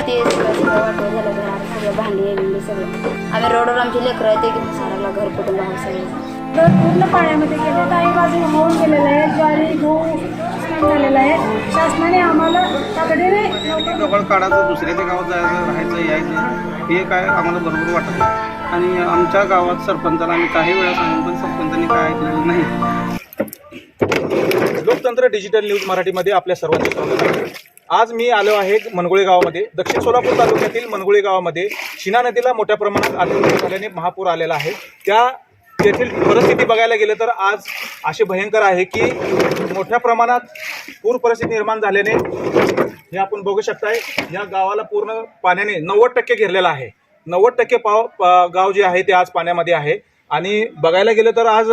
ते वाटलं झालं सगळं भांडी बिंडी सगळं आम्ही रोडवर आमची लेकरं आहे ते घेऊन साराला घर कुटुंब सगळे. पूर्ण पाण्यामध्ये गेले काही बाजू होऊन गेलेलं आहे ज्वारी गहू नुकसान झालेलं आहे. शासनाने आम्हाला तातडीने लवकर गबाळ काढायचं दुसऱ्याच्या गावात जायचं राहायचं यायचं हे काय आम्हाला बरोबर वाटत नाही. आणि आमच्या गावात सरपंचाला आम्ही काही वेळा सांगून पण सरपंचांनी काय ऐकलेलं नाही. लोकतंत्र डिजिटल न्यूज मराठीमध्ये आपल्या सर्वांचे स्वागत आहे. आज मी आलो आहे मनगुळे गावामध्ये. दक्षिण सोलापूर तालुक्यातील मनगुळे गावामध्ये. शिना नदीला मोठ्या प्रमाणात अतिवृष्टी झाल्याने महापूर आलेला आहे. त्या तेथील परिस्थिती बघायला गेलं तर आज असे भयंकर आहे की मोठ्या प्रमाणात पूर परिस्थिती निर्माण झाल्याने हे आपण बघू शकताय या गावाला पूर्ण पाण्याने नव्वद टक्के घेरलेलं आहे. नव्वद टक्के पाव गाव जे आहे ते आज पाण्यामध्ये आहे. आणि बघायला गेलं तर आज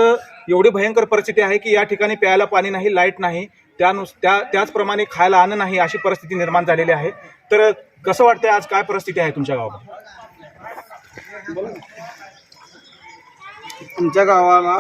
एवढी भयंकर परिस्थिती आहे की या ठिकाणी प्यायला पाणी नाही लाइट नाही त्यानुस त्या त्याचप्रमाणे खायला अन्न नाही अशी परिस्थिती निर्माण झालेली आहे. तर कसं वाटतंय आज काय परिस्थिती आहे तुमच्या गावामध्ये? आमच्या गावाला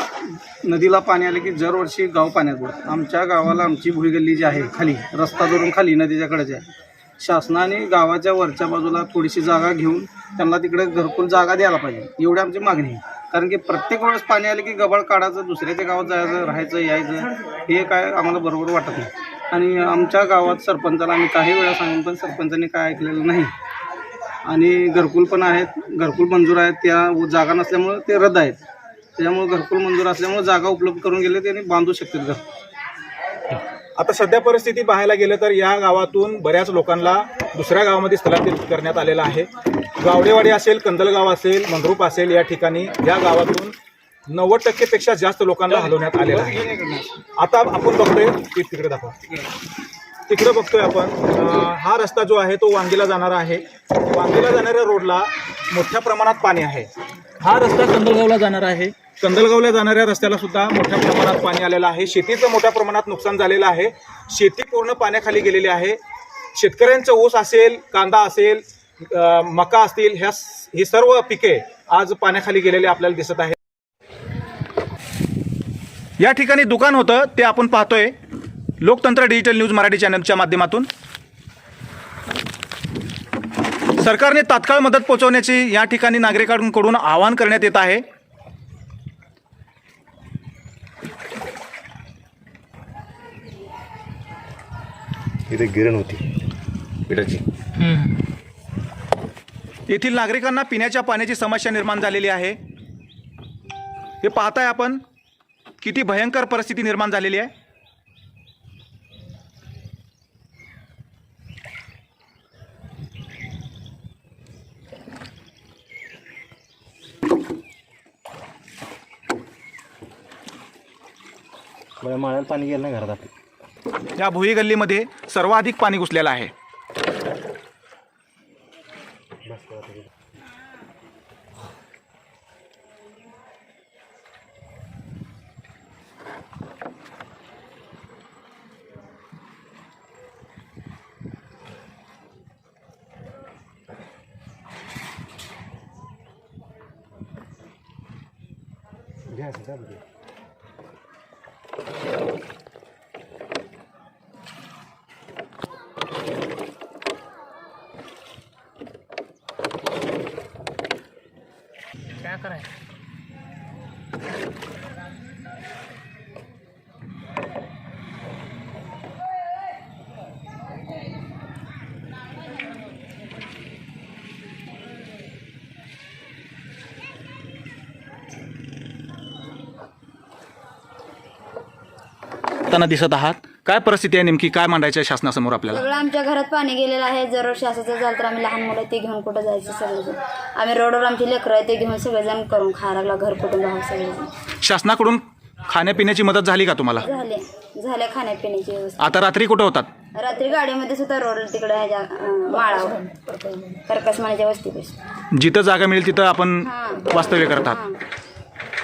नदीला पाणी आले की दरवर्षी गाव पाण्यात बुडतं. आमच्या गावाला आमची भुईगल्ली जी आहे खाली रस्ता धरून खाली नदीच्याकडे जे आहे शासनाने गावाच्या वरच्या बाजूला थोडीशी जागा घेऊन त्यांना तिकडे घरकुल जागा द्यायला पाहिजे. एवढी आमची मागणी आहे. कारण की प्रत्येक वेळेस पाणी आले की गबाळ काढायचं दुसऱ्याच्या गावात जायचं राहायचं यायचं हे काय आम्हाला बरोबर वाटत नाही. आणि आमच्या गावात सरपंचाला आम्ही काही वेळा सांगून पण सरपंचाने काय ऐकलेलं नाही. आणि घरकुल पण आहेत घरकुल मंजूर आहेत त्या जागा नसल्यामुळं ते रद्द आहेत. त्याच्यामुळे घरकुल मंजूर असल्यामुळे जागा उपलब्ध करून गेले त्यांनी बांधू शकतात घर. आता सध्या परिस्थिती पाहायला गेलं तर या गावातून बऱ्याच लोकांना दुसऱ्या गावामध्ये स्थलांतरित करण्यात आलेलं आहे. गावडेवाडी असेल कंदलगाव असेल मंगरूप असेल या ठिकाणी या गावातून नव्वद टक्केपेक्षा जास्त लोकांना हलवण्यात आलेलं आहे. आता आपण बघतोय ती तिकडे दाखवा. तिकडं बघतोय आपण हा रस्ता जो आहे तो वांगीला जाणारा आहे. वांगीला जाणाऱ्या रोडला मोठ्या प्रमाणात पाणी आहे. हा रस्ता कंदलगावला जाणार आहे. कंदलगावला जाणाऱ्या रस्त्याला सुद्धा मोठ्या प्रमाणात पाणी आलेलं आहे. शेतीचं मोठ्या प्रमाणात नुकसान झालेलं आहे. शेती पूर्ण पाण्याखाली गेलेली आहे. शेतकऱ्यांचं ऊस असेल कांदा असेल मका असतील ह्या ही सर्व पिके आज पाण्याखाली गेलेले आपल्याला दिसत आहे या ठिकाणी दुकान होतं ते आपण पाहतोय. लोकतंत्र डिजिटल न्यूज मराठी चॅनलच्या माध्यमातून. सरकारने तात्काळ मदत पोहोचवण्याची या ठिकाणी नागरिकांकडून आवाहन करण्यात येत आहे. इथे गिरण होती. पिठाची. येथील नागरिकांना पिण्याच्या पाण्याची समस्या निर्माण झालेली आहे. हे पाहताय आपण किती भयंकर परिस्थिती निर्माण झालेली आहे. माळ्याला पाणी गेलं ना घरात आपल्या या भुई गल्लीमध्ये सर्वाधिक पाणी घुसलेलं आहे. घ्यायचं का बघू? त्यांना दिसत आहात काय परिस्थिती आहे नेमकी? काय मांडायचं आहे शासनासमोर आपल्याला? सगळं आमच्या घरात पाणी गेलेलं आहे. जर जर झालं तर आम्ही लहान मुलं ते घेऊन कुठं जायचं सगळेजण? आम्ही रोडवर आमची लेकरं आहे ते घेऊन सगळेजण करून खायला लागला घर कुटुंब आहोत सगळेजण? शासनाकडून खाण्यापिण्याची मदत झाली का तुम्हाला? झाले. झाल्या खाण्यापिण्याची व्यवस्था. आता रात्री कुठं होतात? रात्री गाडीमध्ये सुद्धा रोड तिकडे ह्याच्या अं, माळावर. कर्कसमाण्याच्या वस्तीपाशी. जिथं जागा मिळेल तिथं आपण हां. वास्तव्य करतात. हां.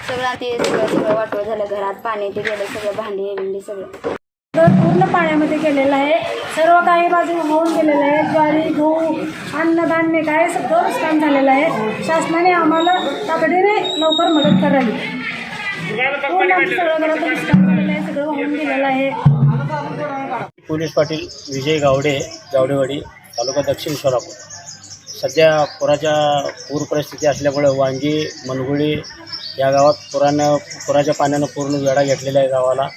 सगळं ते सगळं सगळं वाटवं झालं घरात पाणी ते गेलं सगळं भांडी बिंडी सगळं. पूर्ण पाण्यामध्ये केलेलं आहे सर्व काही बाजू होऊन गेलेलं आहे ज्वारी गहू अन्नधान्य काय सगळं नुकसान झालेलं आहे शासनाने आम्हाला तातडीने लवकर मदत करावी. पूर्ण सगळं नुकसान झालेलं आहे सगळं होऊन गेलेलं आहे. पोलीस पाटील विजय गावडे गावडेवाडी तालुका दक्षिण सोलापूर. सध्या पुराच्या पूर परिस्थिती असल्यामुळे वांगी मनगुळी या गावात पुरानं पुराच्या पाण्यानं पूर्ण वेढा घेतलेला आहे गावाला.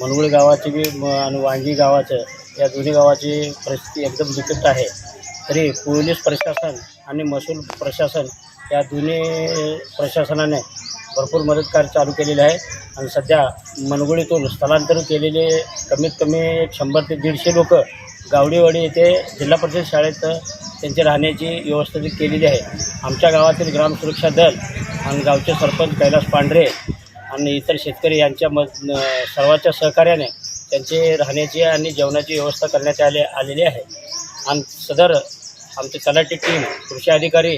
मनगुळी गावाची बी म- आणि वांगी गावाचं या दोन्ही गावाची परिस्थिती एकदम बिकट आहे. तरी पोलीस प्रशासन आणि महसूल प्रशासन या दोन्ही प्रशासनाने भरपूर मदत कार्य चालू केलेले आहे. आणि सध्या मनगुळीतून स्थलांतर केलेले कमीत कमी शंभर ते दीडशे लोक गावडीवाडी येथे जिल्हा परिषद शाळेत त्यांची राहण्याची व्यवस्था ती केलेली आहे. आमच्या गावातील ग्रामसुरक्षा दल आणि गावचे सरपंच कैलास पांढरे आणि इतर शेतकरी यांच्या मद सर्वांच्या सहकार्याने त्यांचे राहण्याची आणि जेवणाची व्यवस्था करण्यात आले आलेली आहे. आणि सदर आमची तलाठी टीम कृषी अधिकारी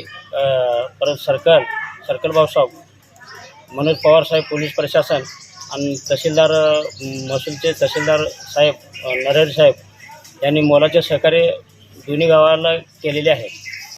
परत सर्कल सर्कल भाऊसाहेब मनोज पवार साहेब पोलीस प्रशासन आणि तहसीलदार महसूलचे तहसीलदार साहेब अ, साहेब यांनी मोलाचे सहकार्य दोन्ही गावाला केलेले आहे.